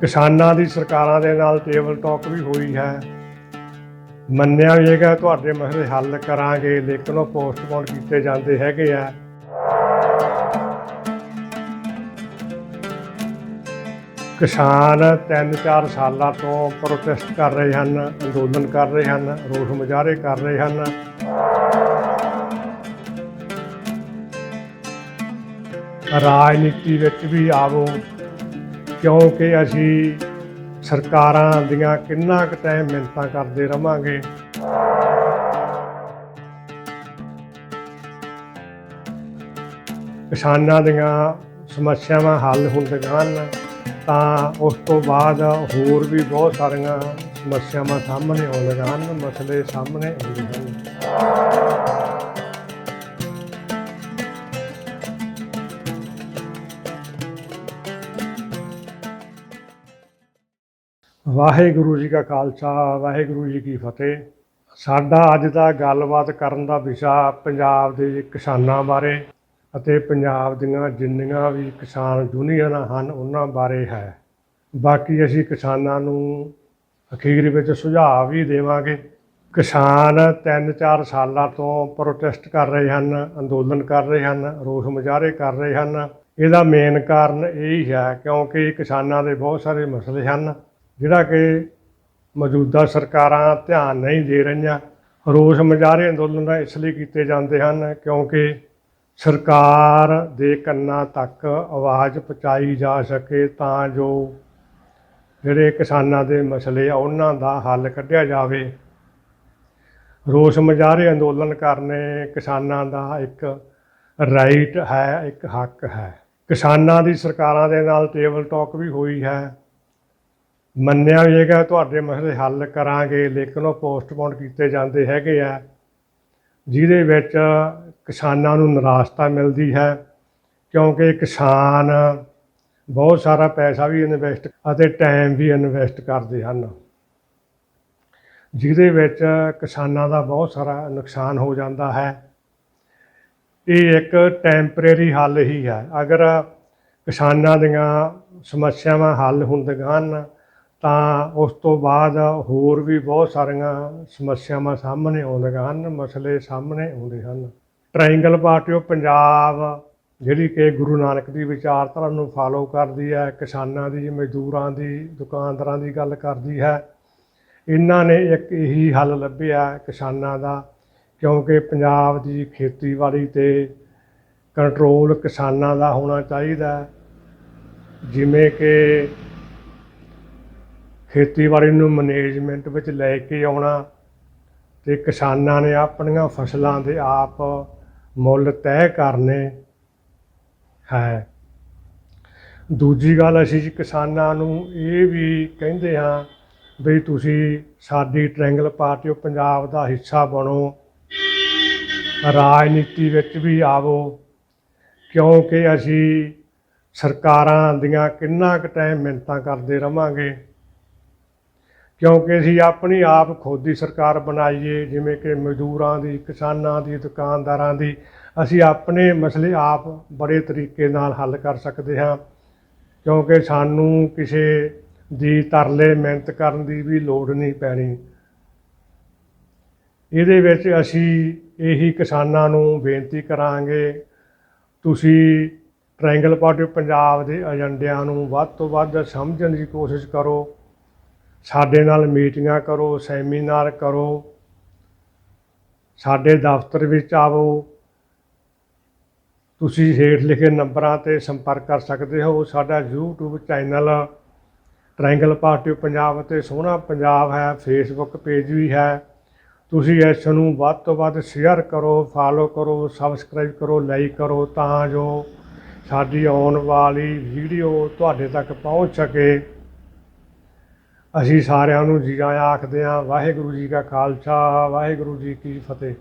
ਕਿਸਾਨਾਂ ਦੀ ਸਰਕਾਰਾਂ ਦੇ ਨਾਲ ਟੇਬਲ ਟਾਕ ਵੀ ਹੋਈ ਹੈ। ਮੰਨਿਆ ਵੀ ਹੈਗਾ, ਤੁਹਾਡੇ ਮਸਲੇ ਹੱਲ ਕਰਾਂਗੇ, ਲੇਕਿਨ ਉਹ ਪੋਸਟਪੋਨ ਕੀਤੇ ਜਾਂਦੇ ਹੈਗੇ ਆ। ਕਿਸਾਨ 3-4 ਸਾਲਾਂ ਤੋਂ ਪ੍ਰੋਟੈਸਟ ਕਰ ਰਹੇ ਹਨ, ਅੰਦੋਲਨ ਕਰ ਰਹੇ ਹਨ, ਰੋਸ ਮੁਜ਼ਾਹਰੇ ਕਰ ਰਹੇ ਹਨ। ਰਾਜਨੀਤੀ ਵਿੱਚ ਵੀ ਆਵੋ। ਕਿਉਂਕਿ ਅਸੀਂ ਸਰਕਾਰਾਂ ਦੀਆਂ ਕਿੰਨਾ ਕੁ ਟਾਈਮ ਮਿੰਤਾਂ ਕਰਦੇ ਰਵਾਂਗੇ। ਕਿਸਾਨਾਂ ਦੀਆਂ ਸਮੱਸਿਆਵਾਂ ਹੱਲ ਹੁੰਦੀਆਂ ਹਨ, ਤਾਂ ਉਸ ਤੋਂ ਬਾਅਦ ਹੋਰ ਵੀ ਬਹੁਤ ਸਾਰੀਆਂ ਸਮੱਸਿਆਵਾਂ ਸਾਹਮਣੇ ਆਉਂਦੀਆਂ ਹਨ, ਮਸਲੇ ਸਾਹਮਣੇ ਆਉਂਦੇ ਹਨ। ਵਾਹਿਗੁਰੂ ਜੀ ਕਾ ਖਾਲਸਾ, ਵਾਹਿਗੁਰੂ ਜੀ ਕੀ ਫਤਿਹ। ਸਾਡਾ ਅੱਜ ਦਾ ਗੱਲਬਾਤ ਕਰਨ ਦਾ ਵਿਸ਼ਾ ਪੰਜਾਬ ਦੇ ਕਿਸਾਨਾਂ ਬਾਰੇ ਅਤੇ ਪੰਜਾਬ ਦੀਆਂ ਜਿੰਨੀਆਂ ਵੀ ਕਿਸਾਨ ਯੂਨੀਅਨਾਂ ਹਨ, ਉਹਨਾਂ ਬਾਰੇ ਹੈ। ਬਾਕੀ ਅਸੀਂ ਕਿਸਾਨਾਂ ਨੂੰ ਅਖੀਰ ਵਿੱਚ ਸੁਝਾਅ ਵੀ ਦੇਵਾਂਗੇ। ਕਿਸਾਨ 3-4 ਸਾਲਾਂ ਤੋਂ ਪ੍ਰੋਟੈਸਟ ਕਰ ਰਹੇ ਹਨ, ਅੰਦੋਲਨ ਕਰ ਰਹੇ ਹਨ, ਰੋਸ ਮੁਜ਼ਾਹਰੇ ਕਰ ਰਹੇ ਹਨ। ਇਹਦਾ ਮੇਨ ਕਾਰਨ ਇਹ ਹੀ ਹੈ ਕਿਉਂਕਿ ਕਿਸਾਨਾਂ ਦੇ ਬਹੁਤ ਸਾਰੇ ਮਸਲੇ ਹਨ। ਜਿਹੜਾ ਕਿ ਮੌਜੂਦਾ ਸਰਕਾਰਾਂ ਧਿਆਨ ਨਹੀਂ ਦੇ ਰਹੀਆਂ, ਰੋਸ ਮੁਜ਼ਾਹਰੇ ਅੰਦੋਲਨ ਇਸ ਲਈ ਕੀਤੇ ਜਾਂਦੇ ਹਨ ਕਿਉਂਕਿ ਸਰਕਾਰ ਦੇ ਕੰਨਾਂ ਤੱਕ ਆਵਾਜ਼ ਪਹੁੰਚਾਈ ਜਾ ਸਕੇ ਤਾਂ ਜੋ ਜਿਹੜੇ ਕਿਸਾਨਾਂ ਦੇ ਮਸਲੇ ਆ ਉਹਨਾਂ ਦਾ ਹੱਲ ਕੱਢਿਆ ਜਾਵੇ। ਰੋਸ ਮੁਜ਼ਾਹਰੇ ਅੰਦੋਲਨ ਕਰਨੇ ਕਿਸਾਨਾਂ ਦਾ ਇੱਕ ਰਾਈਟ ਹੈ, ਇੱਕ ਹੱਕ ਹੈ। ਕਿਸਾਨਾਂ ਦੀ ਸਰਕਾਰਾਂ ਦੇ ਨਾਲ ਟੇਬਲ ਟਾਕ ਵੀ ਹੋਈ ਹੈ। ਮੰਨਿਆ ਵੀ ਤੁਹਾਡੇ ਮਸਲੇ ਹੱਲ ਕਰਾਂਗੇ, ਲੇਕਿਨ ਉਹ ਪੋਸਟਪੋਨ ਕੀਤੇ ਜਾਂਦੇ ਹੈਗੇ ਆ, ਜਿਹਦੇ ਵਿੱਚ ਕਿਸਾਨਾਂ ਨੂੰ ਨਿਰਾਸ਼ਤਾ ਮਿਲਦੀ ਹੈ, ਕਿਉਂਕਿ ਕਿਸਾਨ ਬਹੁਤ ਸਾਰਾ ਪੈਸਾ ਵੀ ਇਨਵੈਸਟ ਅਤੇ ਟਾਈਮ ਵੀ ਇਨਵੈਸਟ ਕਰਦੇ ਹਨ, ਜਿਹਦੇ ਵਿੱਚ ਕਿਸਾਨਾਂ ਦਾ ਬਹੁਤ ਸਾਰਾ ਨੁਕਸਾਨ ਹੋ ਜਾਂਦਾ ਹੈ। ਇਹ ਇੱਕ ਟੈਂਪਰੇਰੀ ਹੱਲ ਹੀ ਹੈ। ਅਗਰ ਕਿਸਾਨਾਂ ਦੀਆਂ ਸਮੱਸਿਆਵਾਂ ਹੱਲ ਹੁੰਦੀਆਂ ਹਨ ਤਾਂ ਉਸ ਤੋਂ ਬਾਅਦ ਹੋਰ ਵੀ ਬਹੁਤ ਸਾਰੀਆਂ ਸਮੱਸਿਆਵਾਂ ਸਾਹਮਣੇ ਆਉਂਦੀਆਂ ਹਨ, ਮਸਲੇ ਸਾਹਮਣੇ ਆਉਂਦੇ ਹਨ। ਟ੍ਰਾਇੰਗਲ ਪਾਰਟੀ ਉਹ ਪੰਜਾਬ ਜਿਹੜੀ ਕਿ ਗੁਰੂ ਨਾਨਕ ਦੀ ਵਿਚਾਰਧਾਰਾ ਨੂੰ ਫਾਲੋ ਕਰਦੀ ਹੈ, ਕਿਸਾਨਾਂ ਦੀ, ਮਜ਼ਦੂਰਾਂ ਦੀ, ਦੁਕਾਨਦਾਰਾਂ ਦੀ ਗੱਲ ਕਰਦੀ ਹੈ। ਇਹਨਾਂ ਨੇ ਇੱਕ ਇਹੀ ਹੱਲ ਲੱਭਿਆ ਕਿਸਾਨਾਂ ਦਾ, ਕਿਉਂਕਿ ਪੰਜਾਬ ਦੀ ਖੇਤੀਬਾੜੀ ਤੇ ਕੰਟਰੋਲ ਕਿਸਾਨਾਂ ਦਾ ਹੋਣਾ ਚਾਹੀਦਾ ਜਿਵੇਂ ਕਿ ਖੇਤੀਬਾੜੀ ਨੂੰ ਮੈਨੇਜਮੈਂਟ ਵਿੱਚ ਲੈ ਕੇ ਆਉਣਾ ਤੇ ਕਿਸਾਨਾਂ ਨੇ ਆਪਣੀਆਂ ਫਸਲਾਂ ਦੇ ਆਪ ਮੁੱਲ ਤੈਅ ਕਰਨੇ ਹੈ। ਦੂਜੀ ਗੱਲ ਅਸੀਂ ਕਿਸਾਨਾਂ ਨੂੰ ਇਹ ਵੀ ਕਹਿੰਦੇ ਹਾਂ ਵੀ ਤੁਸੀਂ ਸਾਡੀ ਟ੍ਰਾਇੰਗਲ ਪਾਰਟੀ ਆਫ ਪੰਜਾਬ ਦਾ ਹਿੱਸਾ ਬਣੋ, ਰਾਜਨੀਤੀ ਵਿੱਚ ਵੀ ਆਵੋ, ਕਿਉਂਕਿ ਅਸੀਂ ਸਰਕਾਰਾਂ ਦੀਆਂ ਕਿੰਨਾ ਕੁ ਟਾਈਮ ਮਿੰਤਾਂ ਕਰਦੇ ਰਵਾਂਗੇ। ਕਿਉਂਕਿ ਅਸੀਂ ਆਪਣੀ ਆਪ ਖੁਦ ਦੀ ਸਰਕਾਰ ਬਣਾਈਏ, ਜਿਵੇਂ ਕਿ ਮਜ਼ਦੂਰਾਂ ਦੀ, ਕਿਸਾਨਾਂ ਦੀ, ਦੁਕਾਨਦਾਰਾਂ ਦੀ, ਅਸੀਂ ਆਪਣੇ ਮਸਲੇ ਆਪ ਬੜੇ ਤਰੀਕੇ ਨਾਲ ਹੱਲ ਕਰ ਸਕਦੇ ਹਾਂ। ਕਿਉਂਕਿ ਸਾਨੂੰ ਕਿਸੇ ਦੀ ਤਰਲੇ ਮਿਹਨਤ ਕਰਨ ਦੀ ਵੀ ਲੋੜ ਨਹੀਂ ਪੈਣੀ। ਇਹਦੇ ਵਿੱਚ ਅਸੀਂ ਇਹੀ ਕਿਸਾਨਾਂ ਨੂੰ ਬੇਨਤੀ ਕਰਾਂਗੇ, ਤੁਸੀਂ ਟ੍ਰਾਇੰਗਲ ਪਾਰਟੀ, ਪੰਜਾਬ ਦੇ ਏਜੰਡਿਆਂ ਨੂੰ ਵੱਧ ਤੋਂ ਵੱਧ ਸਮਝਣ ਦੀ ਕੋਸ਼ਿਸ਼ ਕਰੋ। ਸਾਡੇ ਨਾਲ ਮੀਟਿੰਗਾਂ ਕਰੋ, ਸੈਮੀਨਾਰ ਕਰੋ, ਸਾਡੇ ਦਫ਼ਤਰ ਵਿੱਚ ਆਵੋ। ਤੁਸੀਂ ਹੇਠ ਲਿਖੇ ਨੰਬਰਾਂ ਤੇ ਸੰਪਰਕ ਕਰ ਸਕਦੇ ਹੋ। ਸਾਡਾ YouTube channel triangle party Punjab ਅਤੇ ਸੋਹਣਾ ਪੰਜਾਬ ਹੈ ਫੇਸਬੁੱਕ ਪੇਜ ਵੀ ਹੈ। ਤੁਸੀਂ ਇਸ ਨੂੰ ਵੱਧ ਤੋਂ ਵੱਧ ਸ਼ੇਅਰ ਕਰੋ ਫਾਲੋ ਕਰੋ ਸਬਸਕ੍ਰਾਈਬ ਕਰੋ ਲਾਈਕ ਕਰੋ ਤਾਂ ਜੋ ਸਾਡੀ ਆਉਣ ਵਾਲੀ ਵੀਡੀਓ ਤੁਹਾਡੇ ਤੱਕ ਪਹੁੰਚ ਸਕੇ। ਅਸੀਂ ਸਾਰਿਆਂ ਨੂੰ ਜੀ ਆਇਆਂ ਆਖਦੇ ਹਾਂ, ਵਾਹਿਗੁਰੂ ਜੀ ਕਾ ਖਾਲਸਾ, ਵਾਹਿਗੁਰੂ ਜੀ ਕੀ ਫਤਿਹ।